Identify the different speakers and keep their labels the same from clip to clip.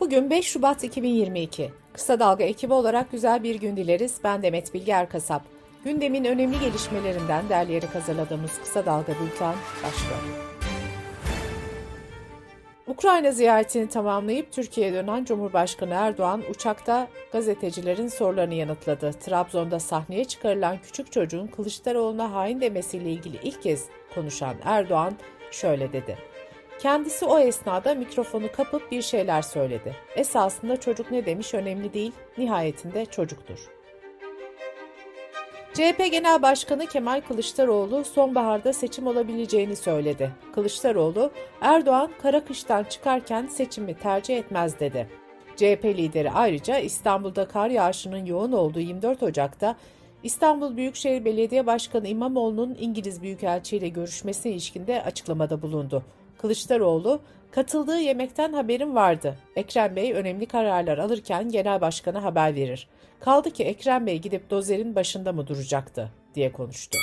Speaker 1: Bugün 5 Şubat 2022. Kısa Dalga ekibi olarak güzel bir gün dileriz. Ben Demet Bilge Erkasap. Gündemin önemli gelişmelerinden derleyerek hazırladığımız Kısa Dalga Bülten başlıyor. Ukrayna ziyaretini tamamlayıp Türkiye'ye dönen Cumhurbaşkanı Erdoğan uçakta gazetecilerin sorularını yanıtladı. Trabzon'da sahneye çıkarılan küçük çocuğun Kılıçdaroğlu'na hain demesiyle ilgili ilk kez konuşan Erdoğan şöyle dedi. Kendisi o esnada mikrofonu kapıp bir şeyler söyledi. Esasında çocuk ne demiş önemli değil, nihayetinde çocuktur. CHP Genel Başkanı Kemal Kılıçdaroğlu sonbaharda seçim olabileceğini söyledi. Kılıçdaroğlu, Erdoğan kara kıştan çıkarken seçimi tercih etmez dedi. CHP lideri ayrıca İstanbul'da kar yağışının yoğun olduğu 24 Ocak'ta İstanbul Büyükşehir Belediye Başkanı İmamoğlu'nun İngiliz Büyükelçi ile görüşmesine ilişkinde açıklamada bulundu. Kılıçdaroğlu, katıldığı yemekten haberim vardı. Ekrem Bey önemli kararlar alırken genel başkana haber verir. Kaldı ki Ekrem Bey gidip dozerin başında mı duracaktı diye konuştu.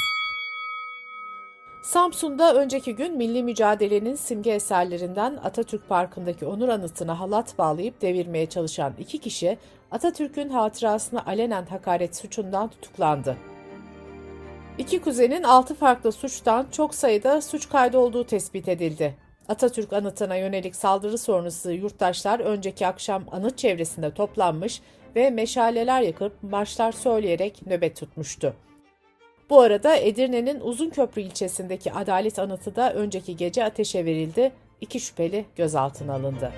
Speaker 1: Samsun'da önceki gün milli mücadelenin simge eserlerinden Atatürk Parkı'ndaki onur anıtına halat bağlayıp devirmeye çalışan iki kişi Atatürk'ün hatırasına alenen hakaret suçundan tutuklandı. İki kuzenin altı farklı suçtan çok sayıda suç kaydı olduğu tespit edildi. Atatürk anıtına yönelik saldırı sonrası yurttaşlar önceki akşam anıt çevresinde toplanmış ve meşaleler yakıp marşlar söyleyerek nöbet tutmuştu. Bu arada Edirne'nin Uzunköprü ilçesindeki Adalet Anıtı da önceki gece ateşe verildi. İki şüpheli gözaltına alındı.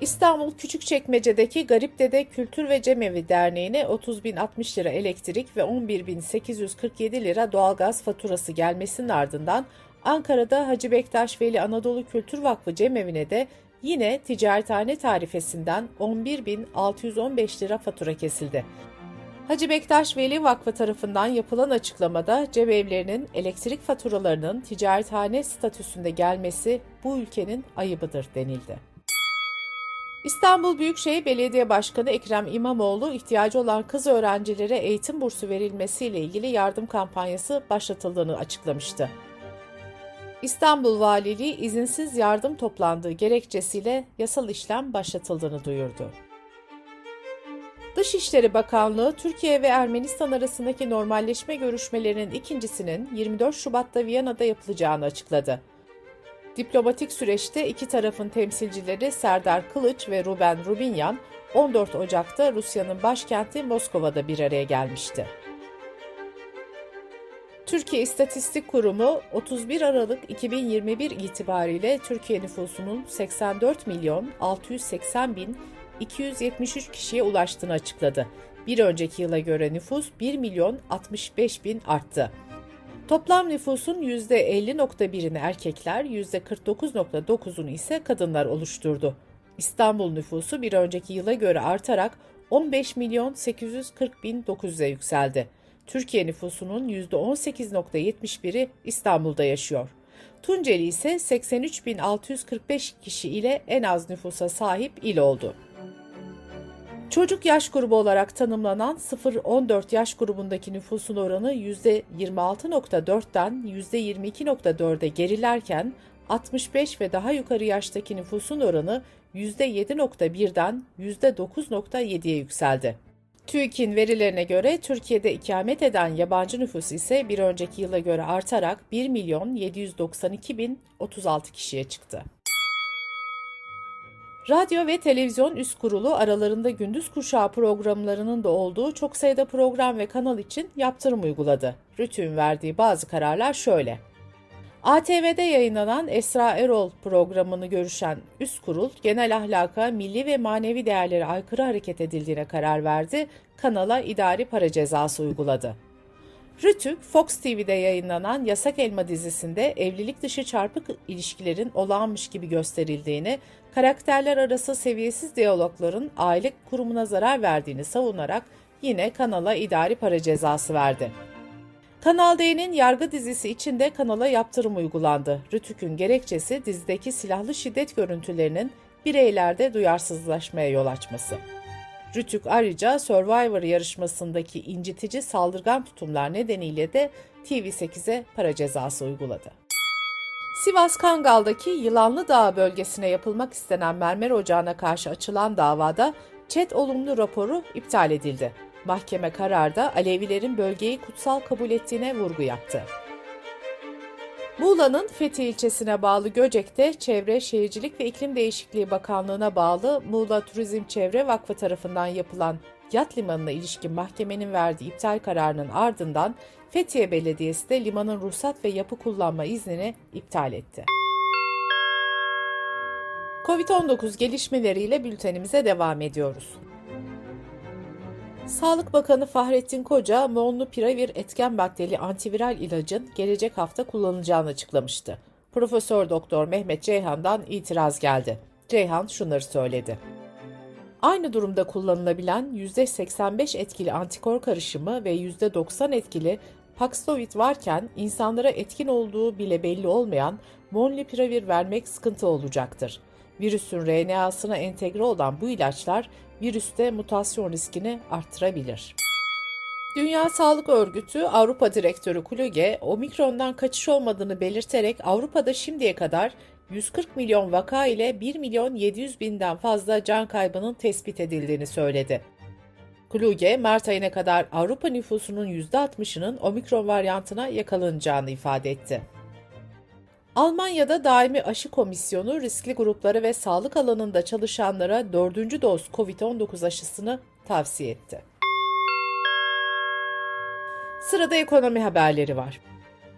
Speaker 1: İstanbul Küçükçekmece'deki Garip Dede Kültür ve Cemevi Derneği'ne 30.060 lira elektrik ve 11.847 lira doğalgaz faturası gelmesinin ardından Ankara'da Hacı Bektaş Veli Anadolu Kültür Vakfı Cemevi'ne de yine ticarethane tarifesinden 11.615 lira fatura kesildi. Hacı Bektaş Veli Vakfı tarafından yapılan açıklamada cemevlerinin elektrik faturalarının ticarethane statüsünde gelmesi bu ülkenin ayıbıdır denildi. İstanbul Büyükşehir Belediye Başkanı Ekrem İmamoğlu ihtiyacı olan kız öğrencilere eğitim bursu verilmesiyle ilgili yardım kampanyası başlatıldığını açıklamıştı. İstanbul Valiliği izinsiz yardım toplandığı gerekçesiyle yasal işlem başlatıldığını duyurdu. Dışişleri Bakanlığı, Türkiye ve Ermenistan arasındaki normalleşme görüşmelerinin ikincisinin 24 Şubat'ta Viyana'da yapılacağını açıkladı. Diplomatik süreçte iki tarafın temsilcileri Serdar Kılıç ve Ruben Rubinyan 14 Ocak'ta Rusya'nın başkenti Moskova'da bir araya gelmişti. Türkiye İstatistik Kurumu 31 Aralık 2021 itibariyle Türkiye nüfusunun 84 milyon 680 bin 273 kişiye ulaştığını açıkladı. Bir önceki yıla göre nüfus 1 milyon 65 bin arttı. Toplam nüfusun %50.1'ini erkekler, %49.9'unu ise kadınlar oluşturdu. İstanbul nüfusu bir önceki yıla göre artarak 15 milyon 840 bin 900'e yükseldi. Türkiye nüfusunun %18.71'i İstanbul'da yaşıyor. Tunceli ise 83.645 kişi ile en az nüfusa sahip il oldu. Çocuk yaş grubu olarak tanımlanan 0-14 yaş grubundaki nüfusun oranı %26.4'ten %22.4'e gerilerken 65 ve daha yukarı yaştaki nüfusun oranı %7.1'den %9.7'ye yükseldi. TÜİK'in verilerine göre Türkiye'de ikamet eden yabancı nüfus ise bir önceki yıla göre artarak 1 milyon 792 bin 36 kişiye çıktı. Radyo ve Televizyon Üst Kurulu aralarında gündüz kuşağı programlarının da olduğu çok sayıda program ve kanal için yaptırım uyguladı. RTÜK'ün verdiği bazı kararlar şöyle. ATV'de yayınlanan Esra Erol programını görüşen üst kurul genel ahlaka, milli ve manevi değerlere aykırı hareket edildiğine karar verdi, kanala idari para cezası uyguladı. Rütük, Fox TV'de yayınlanan Yasak Elma dizisinde evlilik dışı çarpık ilişkilerin olağanmış gibi gösterildiğini, karakterler arası seviyesiz diyalogların aile kurumuna zarar verdiğini savunarak yine kanala idari para cezası verdi. Kanal D'nin yargı dizisi için de kanala yaptırım uygulandı. Rütük'ün gerekçesi dizideki silahlı şiddet görüntülerinin bireylerde duyarsızlaşmaya yol açması. Rütük ayrıca Survivor yarışmasındaki incitici saldırgan tutumlar nedeniyle de TV8'e para cezası uyguladı. Sivas Kangal'daki Yılanlı Dağı bölgesine yapılmak istenen mermer ocağına karşı açılan davada ÇED olumlu raporu iptal edildi. Mahkeme kararda Alevilerin bölgeyi kutsal kabul ettiğine vurgu yaptı. Muğla'nın Fethi ilçesine bağlı Göcek'te Çevre, Şehircilik ve İklim Değişikliği Bakanlığı'na bağlı Muğla Turizm Çevre Vakfı tarafından yapılan yat limanına ilişkin mahkemenin verdiği iptal kararının ardından Fethiye Belediyesi de limanın ruhsat ve yapı kullanma iznini iptal etti. Covid-19 gelişmeleriyle bültenimize devam ediyoruz. Sağlık Bakanı Fahrettin Koca, Molnupiravir etken maddeli antiviral ilacın gelecek hafta kullanılacağını açıklamıştı. Profesör Doktor Mehmet Ceyhan'dan itiraz geldi. Ceyhan şunları söyledi. Aynı durumda kullanılabilen %85 etkili antikor karışımı ve %90 etkili Paxlovid varken insanlara etkin olduğu bile belli olmayan Molnupiravir vermek sıkıntı olacaktır. Virüsün RNA'sına entegre olan bu ilaçlar virüste mutasyon riskini arttırabilir. Dünya Sağlık Örgütü Avrupa Direktörü Kluge, omikrondan kaçış olmadığını belirterek Avrupa'da şimdiye kadar 140 milyon vaka ile 1 milyon 700 binden fazla can kaybının tespit edildiğini söyledi. Kluge, Mart ayına kadar Avrupa nüfusunun %60'ının omikron varyantına yakalanacağını ifade etti. Almanya'da daimi aşı komisyonu riskli gruplara ve sağlık alanında çalışanlara dördüncü doz COVID-19 aşısını tavsiye etti. Sırada ekonomi haberleri var.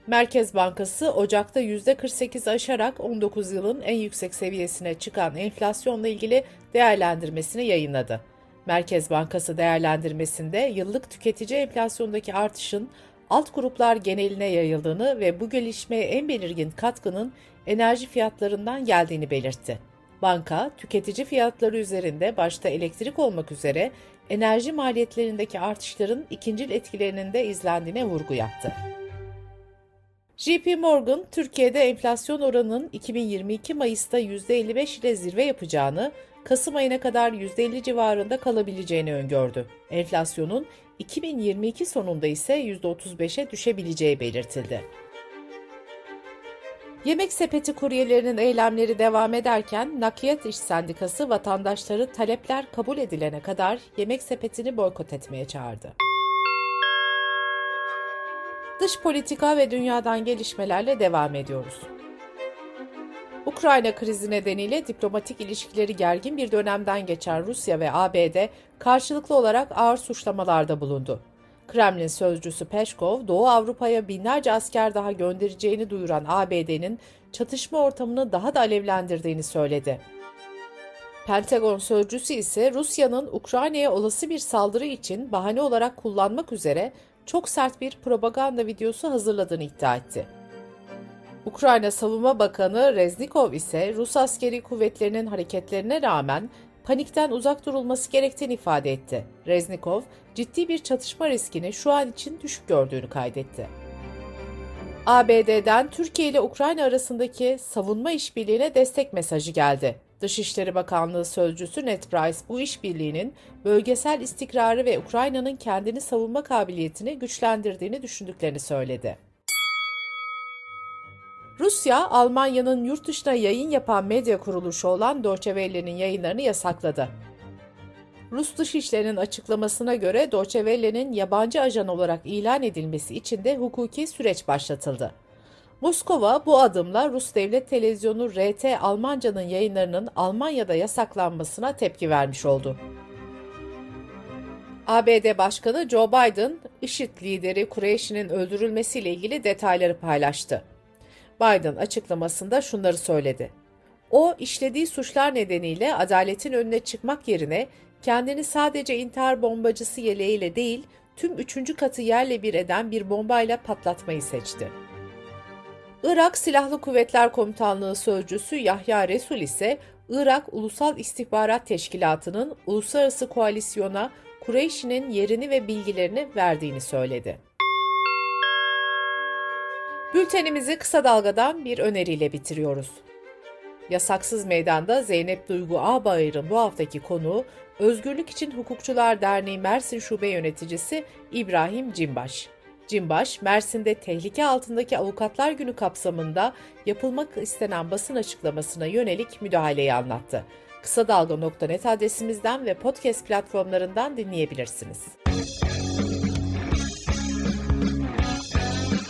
Speaker 1: Merkez Bankası Ocak'ta %48 aşarak 19 yılın en yüksek seviyesine çıkan enflasyonla ilgili değerlendirmesini yayınladı. Merkez Bankası değerlendirmesinde yıllık tüketici enflasyondaki artışın alt gruplar geneline yayıldığını ve bu gelişmeye en belirgin katkının enerji fiyatlarından geldiğini belirtti. Banka, tüketici fiyatları üzerinde başta elektrik olmak üzere enerji maliyetlerindeki artışların ikincil etkilerinin de izlendiğine vurgu yaptı. JP Morgan, Türkiye'de enflasyon oranının 2022 Mayıs'ta %55 ile zirve yapacağını, Kasım ayına kadar %50 civarında kalabileceğini öngördü. Enflasyonun 2022 sonunda ise %35'e düşebileceği belirtildi. Yemek sepeti kuryelerinin eylemleri devam ederken Nakliyat İş Sendikası vatandaşları talepler kabul edilene kadar yemek sepetini boykot etmeye çağırdı. Dış politika ve dünyadan gelişmelerle devam ediyoruz. Ukrayna krizi nedeniyle diplomatik ilişkileri gergin bir dönemden geçen Rusya ve ABD karşılıklı olarak ağır suçlamalarda bulundu. Kremlin sözcüsü Peşkov, Doğu Avrupa'ya binlerce asker daha göndereceğini duyuran ABD'nin çatışma ortamını daha da alevlendirdiğini söyledi. Pentagon sözcüsü ise Rusya'nın Ukrayna'ya olası bir saldırı için bahane olarak kullanmak üzere çok sert bir propaganda videosu hazırladığını iddia etti. Ukrayna Savunma Bakanı Reznikov ise Rus askeri kuvvetlerinin hareketlerine rağmen panikten uzak durulması gerektiğini ifade etti. Reznikov, ciddi bir çatışma riskini şu an için düşük gördüğünü kaydetti. ABD'den Türkiye ile Ukrayna arasındaki savunma işbirliğine destek mesajı geldi. Dışişleri Bakanlığı sözcüsü Ned Price bu işbirliğinin bölgesel istikrarı ve Ukrayna'nın kendini savunma kabiliyetini güçlendirdiğini düşündüklerini söyledi. Rusya, Almanya'nın yurt dışına yayın yapan medya kuruluşu olan Deutsche Welle'nin yayınlarını yasakladı. Rus Dışişleri'nin açıklamasına göre Deutsche Welle'nin yabancı ajan olarak ilan edilmesi için de hukuki süreç başlatıldı. Moskova bu adımla Rus Devlet Televizyonu RT Almanca'nın yayınlarının Almanya'da yasaklanmasına tepki vermiş oldu. ABD Başkanı Joe Biden, IŞİD lideri Kureyşi'nin öldürülmesiyle ilgili detayları paylaştı. Biden açıklamasında şunları söyledi. O, işlediği suçlar nedeniyle adaletin önüne çıkmak yerine kendini sadece intihar bombacısı yeleğiyle değil, tüm üçüncü katı yerle bir eden bir bombayla patlatmayı seçti. Irak Silahlı Kuvvetler Komutanlığı Sözcüsü Yahya Resul ise Irak Ulusal İstihbarat Teşkilatı'nın uluslararası koalisyona Kureyşi'nin yerini ve bilgilerini verdiğini söyledi. Bültenimizi kısa dalgadan bir öneriyle bitiriyoruz. Yasaksız Meydan'da Zeynep Duygu Ağbayır'ın bu haftaki konuğu Özgürlük İçin Hukukçular Derneği Mersin Şube Yöneticisi İbrahim Cimbaş. Cimbaş, Mersin'de tehlike altındaki avukatlar günü kapsamında yapılmak istenen basın açıklamasına yönelik müdahaleyi anlattı. Kısa Dalga.net adresimizden ve podcast platformlarından dinleyebilirsiniz.